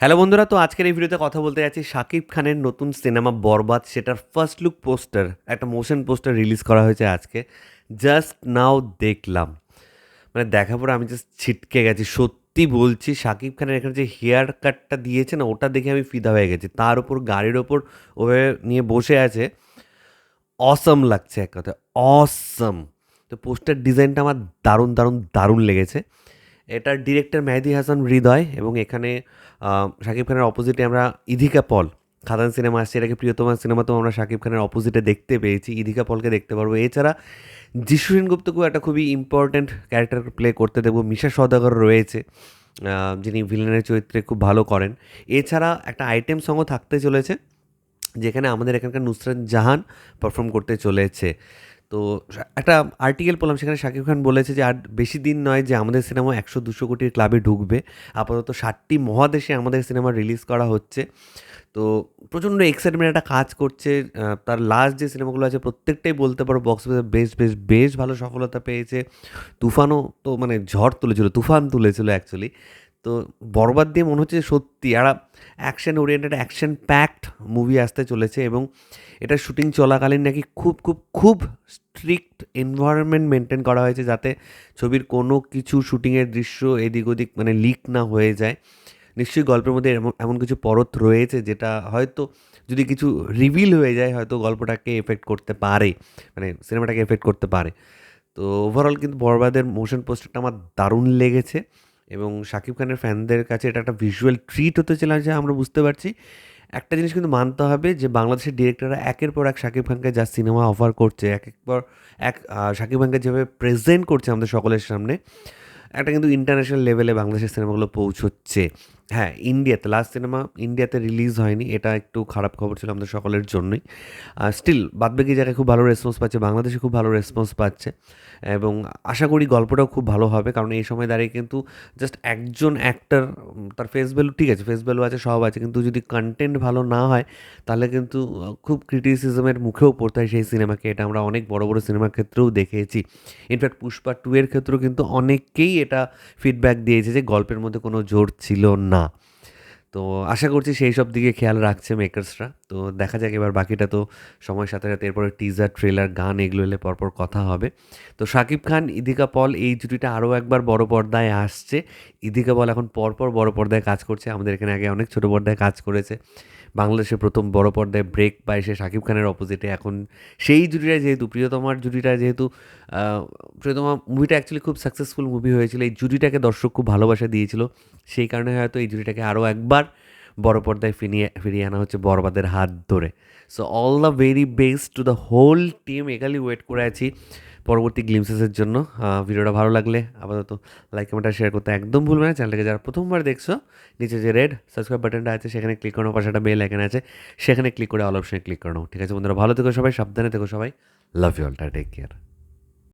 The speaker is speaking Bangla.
হ্যালো বন্ধুরা, তো আজকের এই ভিডিওতে কথা বলতে যাচ্ছি শাকিব খানের নতুন সিনেমা বরবাদ, সেটার ফার্স্ট লুক পোস্টার একটা মোশন পোস্টার রিলিজ করা হয়েছে আজকে। জাস্ট নাও দেখলাম। মানে দেখার পরে আমি জাস্ট ছিটকে গেছি, সত্যি বলছি, শাকিব খানের এখানে যে হেয়ার কাটটা দিয়েছে না, ওটা দেখে আমি ফিদা হয়ে গেছি। তার উপর, গাড়ির ওপর ওভাবে নিয়ে বসে আছে। অসম লাগছে এক কথায় অসম তো পোস্টার ডিজাইনটা আমার দারুণ দারুণ দারুণ লেগেছে। এটার ডিরেক্টর মেহেদি হাসান হৃদয় এবং এখানে শাকিব খানের অপোজিটে আমরা ইধিকা পল। খাদান সিনেমা আসছে, এটাকে প্রিয়তমা সিনেমাতেও আমরা শাকিব খানের অপোজিটে দেখতে পেয়েছি, ইধিকা পলকে দেখতে পারব। এছাড়া যিশু সেনগুপ্তকেও একটা খুবই ইম্পর্ট্যান্ট ক্যারেক্টার প্লে করতে দেবো। মিশা সদাগর রয়েছে যিনি ভিলেনের চরিত্রে খুব ভালো করেন। এছাড়া একটা আইটেম সঙ্গও থাকতে চলেছে, যেখানে আমাদের এখানকার নুসরাত জাহান পারফর্ম করতে চলেছে। তো একটা আর্টিকেল পড়লাম সেখানে শাকিব খান বলেছে যে, আর বেশি দিন নয় যে আমাদের সিনেমা একশো দুশো কোটির ক্লাবে ঢুকবে। আপাতত ষাটটি মহাদেশে আমাদের সিনেমা রিলিজ করা হচ্ছে। তো প্রচণ্ড এক্সাইটমেন্ট একটা কাজ করছে। তার লাস্ট যে সিনেমাগুলো আছে, প্রত্যেকটাই বলতে পারো বক্স অফিসে বেশ বেশ বেশ ভালো সফলতা পেয়েছে। তুফানও তো মানে ঝড় তুলেছিল, তুফান তুলেছিল অ্যাকচুয়ালি তো বরবাদ দিয়ে মনে হচ্ছে সত্যি একটা action oriented action packed movie আসতে চলেছে এবং এটা শুটিং চলাকালীন নাকি খুব খুব খুব স্ট্রিক্ট এনভায়রনমেন্ট মেনটেন করা হয়েছে যাতে ছবির কোনো কিছু শুটিংয়ের দৃশ্য এদিক ওদিক মানে লিক না হয়ে যায়। নিশ্চয়ই গল্পের মধ্যে এমন এমন কিছু পরত রয়েছে যেটা হয়তো যদি কিছু রিভিল হয়ে যায় হয়তো গল্পটাকে এফেক্ট করতে পারে মানে সিনেমাটাকে এফেক্ট করতে পারে। তো ওভারঅল কিন্তু বরবাদের মোশন পোস্টারটা আমার দারুণ লেগেছে। এবং শাকিব খানের ফ্যানদের কাছে এটা একটা ভিজুয়াল ট্রিট হতে চলে যে আমরা বুঝতে পারছি। একটা জিনিস কিন্তু মানতে হবে যে বাংলাদেশের ডিরেক্টররা একের পর এক শাকিব খানকে যা সিনেমা অফার করছে, এক একবার এক শাকিব খানকে যেভাবে প্রেজেন্ট করছে আমাদের সকলের সামনে, একটা কিন্তু ইন্টারন্যাশনাল লেভেলে বাংলাদেশের সিনেমাগুলো পৌঁছচ্ছে। হ্যাঁ ইন্ডিয়াতে লাস্ট সিনেমা ইন্ডিয়াতে রিলিজ হয়নি। এটা একটু খারাপ খবর ছিল আমাদের সকলের জন্যই। স্টিল বাদবাকি জায়গায় খুব ভালো রেসপন্স পাচ্ছে, বাংলাদেশে খুব ভালো রেসপন্স পাচ্ছে। এবং আশা করি গল্পটাও খুব ভালো হবে, কারণ এই সময় দাঁড়িয়ে কিন্তু জাস্ট একজন অ্যাক্টার তার ফেস ভ্যালু ঠিক আছে ফেস ভ্যালু আছে, সব আছে, কিন্তু যদি কন্টেন্ট ভালো না হয়, তাহলে কিন্তু খুব ক্রিটিসিজমের মুখেও পড়তে হয় সেই সিনেমাকে এটা আমরা অনেক বড় বড় সিনেমার ক্ষেত্রেও দেখেছি। ইনফ্যাক্ট পুষ্পা টু এর ক্ষেত্রেও কিন্তু অনেকেই এটা ফিডব্যাক দিয়েছে যে গল্পের মধ্যে কোনো জোর ছিল না। তো আশা করছি সেই সব দিকে খেয়াল রাখছে মেকার্সরা তো দেখা যাক এবার বাকিটা তো সময়ের সাথে সাথে এরপরে টিজার ট্রেলার গান এগুলো এলে পরপর কথা হবে। তো শাকিব খান, ইদিকা পল এই জুটিটা আরও একবার বড় পর্দায় আসছে। ইদিকা পল এখন পরপর বড় পর্দায় কাজ করছে। আমাদের এখানে আগে অনেক ছোট পর্দায় কাজ করেছে। বাংলাদেশের প্রথম বড় পর্দায় ব্রেক পায় সে শাকিব খানের অপোজিটে এখন সেই জুটিটা যেহেতু, প্রিয়তমার জুটিটা যেহেতু প্রিয়তমা মুভিটা অ্যাকচুয়ালি খুব সাকসেসফুল মুভি হয়েছিল। এই জুটিটাকে দর্শক খুব ভালোবাসা দিয়েছিল। সেই কারণে হয়তো এই জুটিটাকে আরও একবার বড় পর্দায় ফিরিয়ে ফিরিয়ে আনা হচ্ছে বরবাদের হাত ধরে। So all the very best to the whole team eagerly wait করে আছি। পরবর্তী গ্লিমসেসের জন্য ভিডিওটা ভালো লাগলে আপাতত লাইক কমেন্টটা শেয়ার করতে একদম ভুলবে না। চ্যানেলটাকে যারা প্রথমবার দেখছ, নিচে যে রেড সাবস্ক্রাইব বাটনটা আছে, সেখানে ক্লিক করানো পাশে একটা বেল আইকন আছে, সেখানে ক্লিক করে অল অপশনে ক্লিক করানো ঠিক আছে বন্ধুরা, ভালো থেকো সবাই, সাবধানে থেকো সবাই লাভ ইউ অল টা টেক কেয়ার